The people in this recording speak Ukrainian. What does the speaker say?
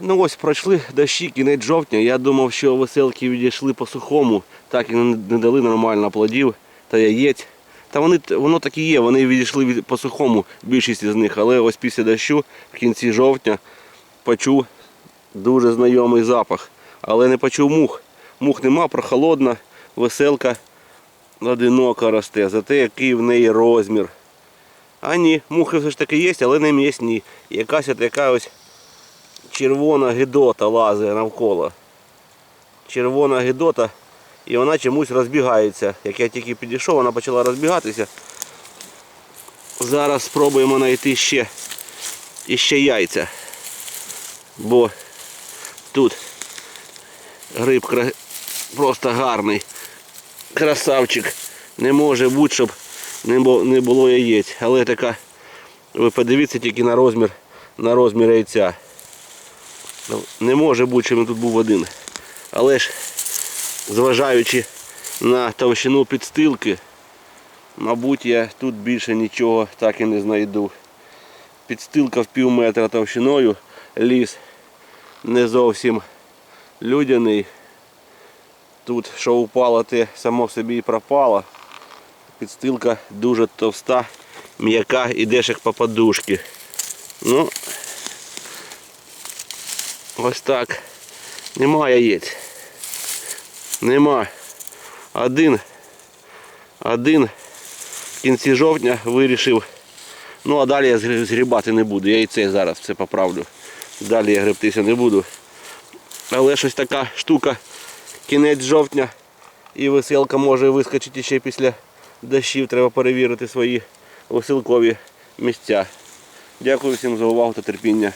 Ну ось пройшли дощі, кінець жовтня. Я думав, що веселки відійшли по сухому, так і не дали нормально плодів та яєць. Та вони воно так і є, вони відійшли від- по сухому, більшість із них. Але ось після дощу, в кінці жовтня, почув дуже знайомий запах. Але не почув мух. Мух нема, прохолодна, веселка одиноко росте, зате який в неї розмір. А ні, мухи все ж таки є, але не м'ясні. Якась от така ось червона гидота лазить навколо. Червона гидота. І вона чомусь розбігається. Як я тільки підійшов, вона почала розбігатися. Зараз спробуємо знайти ще, іще яйця. Бо тут гриб просто гарний. Красавчик. Не може бути, щоб не не було яєць. Але така, ви подивіться тільки на розмір, на розмір яйця. Ну, Не може бути, щоб він тут був один. Але ж, зважаючи на товщину підстилки, мабуть, я тут більше нічого так і не знайду. Підстилка в пів метра товщиною, ліс не зовсім людяний. Тут що упало, те само собі і пропало. Підстилка дуже товста, м'яка, ідеш як по подушки. Ну, ось так. Нема яєць. Нема. Один. Один в кінці жовтня вирішив. Ну а далі я згрібати не буду. Я і це зараз все поправлю. Далі я гребтися не буду. Але щось така штука. Кінець жовтня. І веселка може вискочити ще після дощів. Треба перевірити свої веселкові місця. Дякую всім за увагу та терпіння.